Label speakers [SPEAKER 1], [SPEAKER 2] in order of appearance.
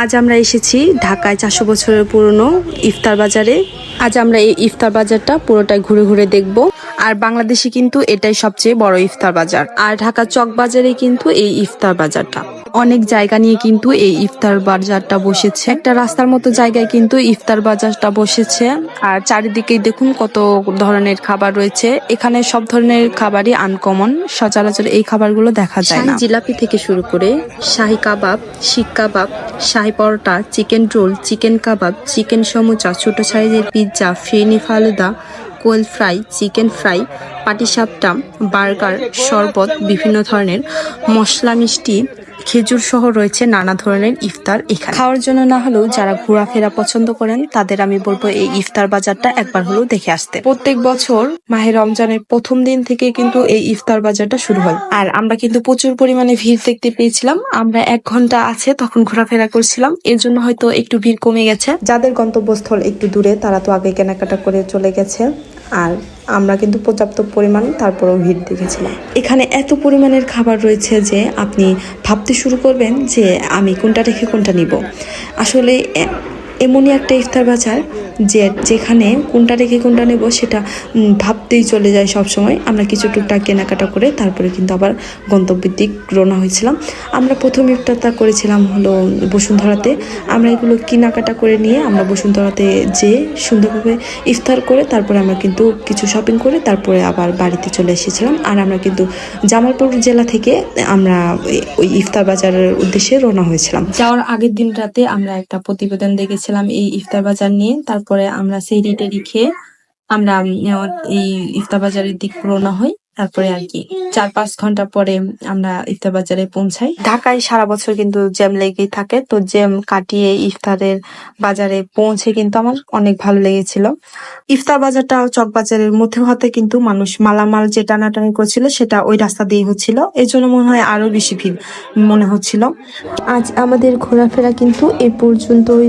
[SPEAKER 1] আজ আমরা এসেছি ঢাকায় চারশো বছরের পুরনো ইফতার বাজারে আজ আমরা এই ইফতার বাজারটা পুরোটাই ঘুরে ঘুরে দেখব আর বাংলাদেশে কিন্তু এটাই সবচেয়ে বড় ইফতার বাজার। আর ঢাকা চক বাজারে কিন্তু এই ইফতার বাজারটা। অনেক জায়গা নিয়ে কিন্তু এই ইফতার বাজারটা বসেছে। একটা রাস্তার মতো জায়গায় কিন্তু ইফতার বাজারটা বসেছে। আর চারিদিকেই দেখুন কত ধরনের খাবার রয়েছে। এখানে সব ধরনের খাবারই আনকমন সচরাচর এই খাবারগুলো দেখা যায় না। জিলাপি থেকে শুরু করে শাহি kebab, seekh kebab, shahi paratha, chicken roll, chicken kebab, chicken samucha, ছোট সাইজের pizza, phirni falooda quail fry chicken fry patishapta burger sharbat বিভিন্ন ধরনের মশলা মিষ্টি খেজুর সহ রয়েছে নানা ধরনের ইফতার এখানে। খাওয়ার জন্য না হলেও যারা ঘোরাফেরা পছন্দ করেন, তাদের আমি বলব এই ইফতার বাজারটা একবার হলেও দেখে আসতে। প্রত্যেক বছর মাহে রমজানের প্রথম দিন থেকে কিন্তু এই ইফতার বাজারটা শুরু হয়। আর আমরা কিন্তু প্রচুর পরিমাণে ভিড় দেখতে পেয়েছিলাম। আমরা এক ঘণ্টা আছে তখন ঘোরাফেরা করছিলাম। এর জন্য হয়তো একটু ভিড় কমে গেছে। যাদের গন্তব্যস্থল একটু দূরে, তারা তো আগে কেনাকাটা করে চলে গেছে। আর আমরা কিন্তু পর্যাপ্ত পরিমাণ তারপরেও ভিড় দেখেছিলাম। এখানে এত পরিমাণের খাবার রয়েছে যে আপনি ভাবতে শুরু করবেন যে আমি কোনটা রেখে কোনটা নিব। আসলে এমনই একটা ইফতার বাজার যে যেখানে কোনটা রেখে কোনটা নেব সেটা ভাবতেই চলে যায় সব সময় আমরা কিছু টুকটাক কেনাকাটা করে তারপরে কিন্তু আবার গন্তব্যের দিক রওনা হয়েছিলাম। আমরা প্রথম ইফতারটা করেছিলাম হলো বসুন্ধরাতে। আমরা এগুলো কেনাকাটা করে নিয়ে আমরা বসুন্ধরাতে যেয়ে সুন্দরভাবে ইফতার করে তারপরে আমরা কিন্তু কিছু শপিং করে তারপরে আবার বাড়িতে চলে এসেছিলাম। আর আমরা কিন্তু জামালপুর জেলা থেকে আমরা ওই- ইফতার বাজারের উদ্দেশ্যে রওনা হয়েছিলাম। যাওয়ার আগের দিন রাতে আমরা একটা প্রতিবেদন দেখেছিলাম এই ইফতার বাজার নিয়ে। তারপরে আমরা সেই রিটেরি খেয়ে আমরা এই ইফতার বাজারের দিক রওনা হই। তারপরে আর কি, চার পাঁচ ঘণ্টা পরে আমরা ইফতার বাজারে পৌঁছাই। ঢাকায় সারা বছর কিন্তু জ্যাম লেগেই থাকে, তো জ্যাম কাটিয়ে ইফতারের বাজারে পৌঁছে কিন্তু আমার অনেক ভালো লেগেছিল। ইফতার বাজারটা চক বাজারের মধ্যে হতে কিন্তু মানুষ মালামাল যে টানাটানি করছিল সেটা ওই রাস্তা দিয়ে হচ্ছিল। এই জন্য মনে হয় আরও বেশি ভিড় মনে হচ্ছিল। আজ আমাদের ঘোরাফেরা কিন্তু এ পর্যন্তই।